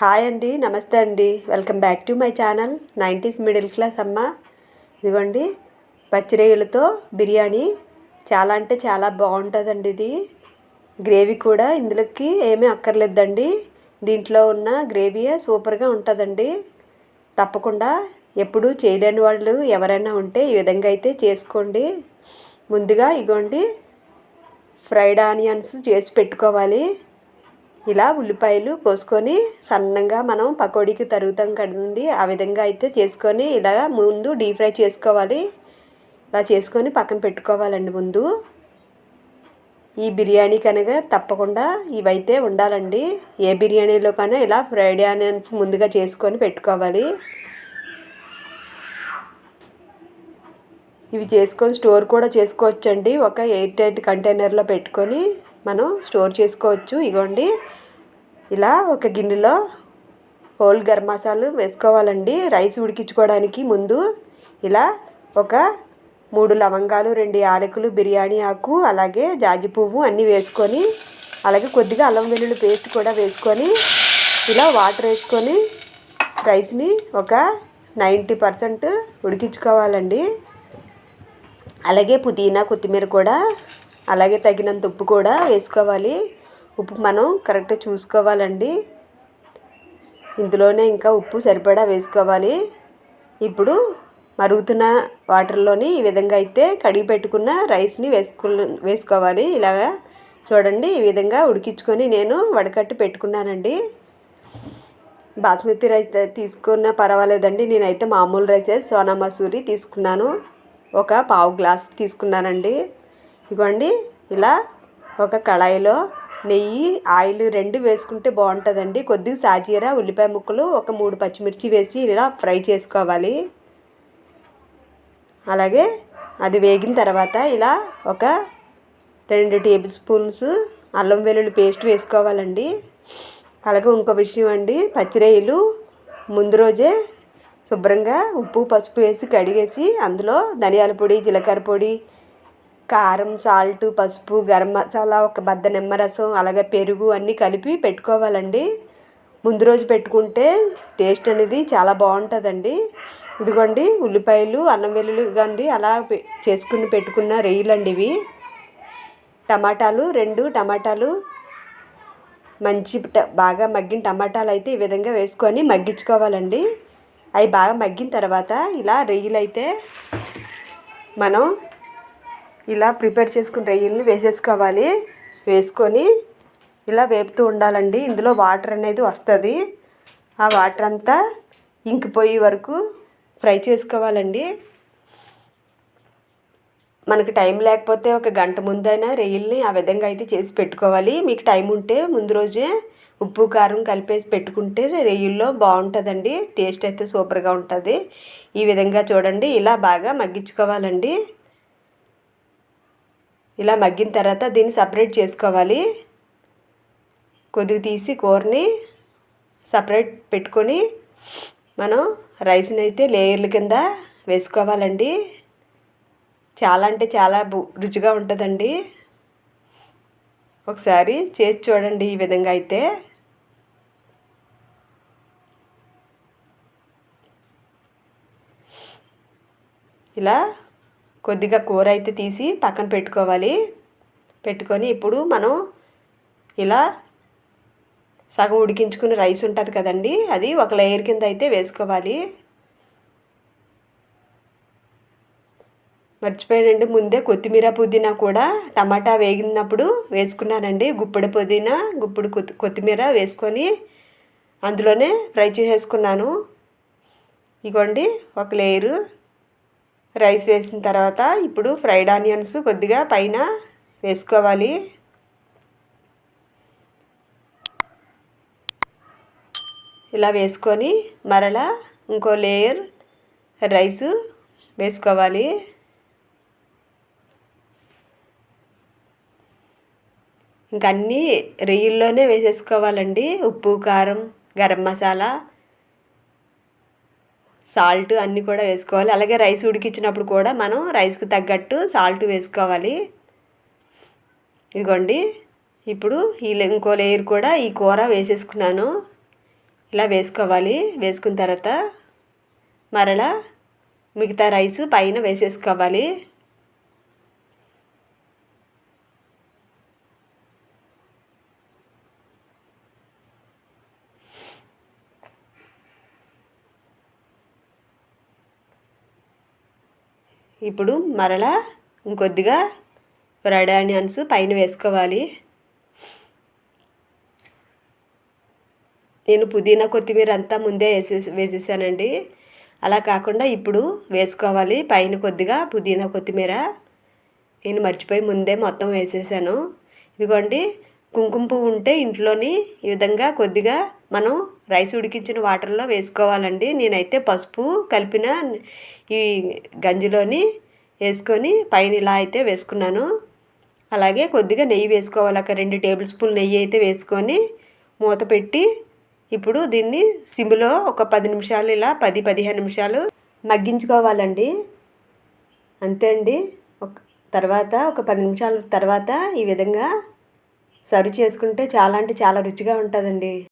Hi అండి నమస్తే అండి. Welcome back to my channel. Nineties middle class అమ్మ. ఇదిగోండి పచ్చిరేయులతో బిర్యానీ. చాలా అంటే చాలా బాగుంటుందండి ఇది. గ్రేవీ కూడా ఇందులోకి ఏమీ అక్కర్లేదండి. దీంట్లో ఉన్న గ్రేవీయే సూపర్గా ఉంటుందండి. తప్పకుండా ఎప్పుడు చేయలేని వాళ్ళు ఎవరైనా ఉంటే ఈ విధంగా అయితే చేసుకోండి. ముందుగా ఇగోండి ఫ్రైడ్ ఆనియన్స్ చేసి పెట్టుకోవాలి. ఇలా ఉల్లిపాయలు కోసుకొని సన్నంగా మనం పకోడీకి తరుగుతాం కదండి. ఆ విధంగా అయితే చేసుకొని ఇలా ముందు డీప్ ఫ్రై చేసుకోవాలి. ఇలా చేసుకొని పక్కన పెట్టుకోవాలండి ముందు. ఈ బిర్యానీ కనుక తప్పకుండా ఇవైతే ఉండాలండి. ఏ బిర్యానీలో కన్నా ఇలా ఫ్రైడ్ ఆనియన్స్ ముందుగా చేసుకొని పెట్టుకోవాలి. ఇవి చేసుకొని స్టోర్ కూడా చేసుకోవచ్చండి. ఒక ఎయిర్ టైట్ కంటైనర్లో పెట్టుకొని మనం స్టోర్ చేసుకోవచ్చు. ఇగోండి ఇలా ఒక గిన్నెలో హోల్ గరం మసాలు వేసుకోవాలండి. రైస్ ఉడికించుకోవడానికి ముందు ఇలా ఒక మూడు లవంగాలు రెండు యాలకులు బిర్యానీ ఆకు అలాగే జాజి పువ్వు అన్నీ వేసుకొని అలాగే కొద్దిగా అల్లం వెల్లుల్లి పేస్ట్ కూడా వేసుకొని ఇలా వాటర్ వేసుకొని రైస్ని ఒక నైంటీ పర్సెంట్ ఉడికించుకోవాలండి. అలాగే పుదీనా కొత్తిమీర కూడా అలాగే తగినంత ఉప్పు కూడా వేసుకోవాలి. ఉప్పు మనం కరెక్ట్గా చూసుకోవాలండి. ఇందులోనే ఇంకా ఉప్పు సరిపడా వేసుకోవాలి. ఇప్పుడు మరుగుతున్న వాటర్లోని ఈ విధంగా అయితే కడిగి పెట్టుకున్న రైస్ని వేసుకో వేసుకోవాలి. ఇలాగా చూడండి ఈ విధంగా ఉడికించుకొని నేను వడకట్టి పెట్టుకున్నానండి. బాస్మతి రైస్ తీసుకున్న పర్వాలేదండి. నేనైతే మామూలు రైసే సోనా మసూరి తీసుకున్నాను. ఒక పావు గ్లాస్ తీసుకున్నానండి. ఇగోండి ఇలా ఒక కళాయిలో నెయ్యి ఆయిల్ రెండు వేసుకుంటే బాగుంటుందండి. కొద్దిగా సాజీర ఉల్లిపాయ ముక్కలు ఒక మూడు పచ్చిమిర్చి వేసి ఇలా ఫ్రై చేసుకోవాలి. అలాగే అది వేగిన తర్వాత ఇలా ఒక రెండు టేబుల్ స్పూన్స్ అల్లం వెల్లుల్లి పేస్ట్ వేసుకోవాలండి. అలాగే ఇంకో విషయం అండి పచ్చిరొయ్యలు ముందు రోజే శుభ్రంగా ఉప్పు పసుపు వేసి కడిగేసి అందులో ధనియాల పొడి జీలకర్ర పొడి కారం సాల్ట్ పసుపు గరం మసాలా ఒక బద్ద నిమ్మరసం అలాగే పెరుగు అన్నీ కలిపి పెట్టుకోవాలండి. ముందు రోజు పెట్టుకుంటే టేస్ట్ అనేది చాలా బాగుంటుందండి. ఇదిగోండి ఉల్లిపాయలు అన్నం వెల్లుల్లి కండి అలా చేసుకుని పెట్టుకున్న రొయ్యలండి ఇవి. టమాటాలు రెండు టమాటాలు. మంచి బాగా మగ్గిన టమాటాలు అయితే ఈ విధంగా వేసుకొని మగ్గించుకోవాలండి. అవి బాగా మగ్గిన తర్వాత ఇలా రొయ్యలు అయితే మనం ఇలా ప్రిపేర్ చేసుకుని రొయ్యల్ని వేసేసుకోవాలి. వేసుకొని ఇలా వేపుతూ ఉండాలండి. ఇందులో వాటర్ అనేది వస్తుంది. ఆ వాటర్ అంతా ఇంకిపోయే వరకు ఫ్రై చేసుకోవాలండి. మనకి టైం లేకపోతే ఒక గంట ముందైనా రొయ్యల్ని ఆ విధంగా అయితే చేసి పెట్టుకోవాలి. మీకు టైం ఉంటే ముందు రోజే ఉప్పు కారం కలిపేసి పెట్టుకుంటే రొయ్యల్లో బాగుంటుందండి. టేస్ట్ అయితే సూపర్గా ఉంటుంది. ఈ విధంగా చూడండి. ఇలా బాగా మగ్గించుకోవాలండి. ఇలా మగ్గిన తర్వాత దీన్ని సపరేట్ చేసుకోవాలి. కొద్దిగా తీసి కూరని సపరేట్ పెట్టుకొని మనం రైస్ని అయితే లేయర్ల కింద వేసుకోవాలండి. చాలా అంటే చాలా రుచిగా ఉంటుందండి. ఒకసారి చేసి చూడండి ఈ విధంగా అయితే. ఇలా కొద్దిగా కూర అయితే తీసి పక్కన పెట్టుకోవాలి. పెట్టుకొని ఇప్పుడు మనం ఇలా సగం ఉడికించుకుని రైస్ ఉంటుంది కదండి అది ఒక లేయర్ కింద అయితే వేసుకోవాలి. మర్చిపోయానండి ముందే కొత్తిమీర పుదీనా కూడా టమాటా వేగినప్పుడు వేసుకున్నానండి. గుప్పెడు పుదీనా గుప్పుడు కొత్తిమీర వేసుకొని అందులోనే ఫ్రై చేసేసుకున్నాను. ఇగోండి ఒక లేయరు రైస్ వేసిన తర్వాత ఇప్పుడు ఫ్రైడ్ ఆనియన్స్ కొద్దిగా పైన వేసుకోవాలి. ఇలా వేసుకొని మరలా ఇంకో లేయర్ రైస్ వేసుకోవాలి. ఇంక అన్నీ రొయ్యల్లోనే వేసేసుకోవాలండి. ఉప్పు కారం గరం మసాలా సాల్ట్ అన్నీ కూడా వేసుకోవాలి. అలాగే రైస్ ఉడికించినప్పుడు కూడా మనం రైస్కి తగ్గట్టు సాల్ట్ వేసుకోవాలి. ఇదిగోండి. ఇప్పుడు ఈ ఇంకో లేయర్ కూడా ఈ కూర వేసేసుకున్నాను. ఇలా వేసుకోవాలి. వేసుకున్న తర్వాత మరలా మిగతా రైస్ పైన వేసేసుకోవాలి. ఇప్పుడు మరలా ఇంకొద్దిగా రెడ్ ఆనియన్స్ పైన వేసుకోవాలి. నేను పుదీనా కొత్తిమీర అంతా ముందే వేసేసి వేసేసానండి. అలా కాకుండా ఇప్పుడు వేసుకోవాలి. పైన కొద్దిగా పుదీనా కొత్తిమీర. నేను మర్చిపోయి ముందే మొత్తం వేసేసాను. ఇదిగోండి కుంకుమ పువ్వు ఉంటే ఇంట్లోని ఈ విధంగా కొద్దిగా మనం రైస్ ఉడికించిన వాటర్లో వేసుకోవాలండి. నేనైతే పసుపు కలిపిన ఈ గంజిలోని వేసుకొని పైన ఇలా అయితే వేసుకున్నాను. అలాగే కొద్దిగా నెయ్యి వేసుకోవాలి. ఒక రెండు టేబుల్ స్పూన్ నెయ్యి అయితే వేసుకొని మూత పెట్టి ఇప్పుడు దీన్ని సిమ్లో ఒక పది నిమిషాలు ఇలా పది పదిహేను నిమిషాలు మగ్గించుకోవాలండి. అంతే అండి. ఒక తర్వాత ఒక పది నిమిషాల తర్వాత ఈ విధంగా సర్వ్ చేసుకుంటే చాలా అంటే చాలా రుచిగా ఉంటుందండి.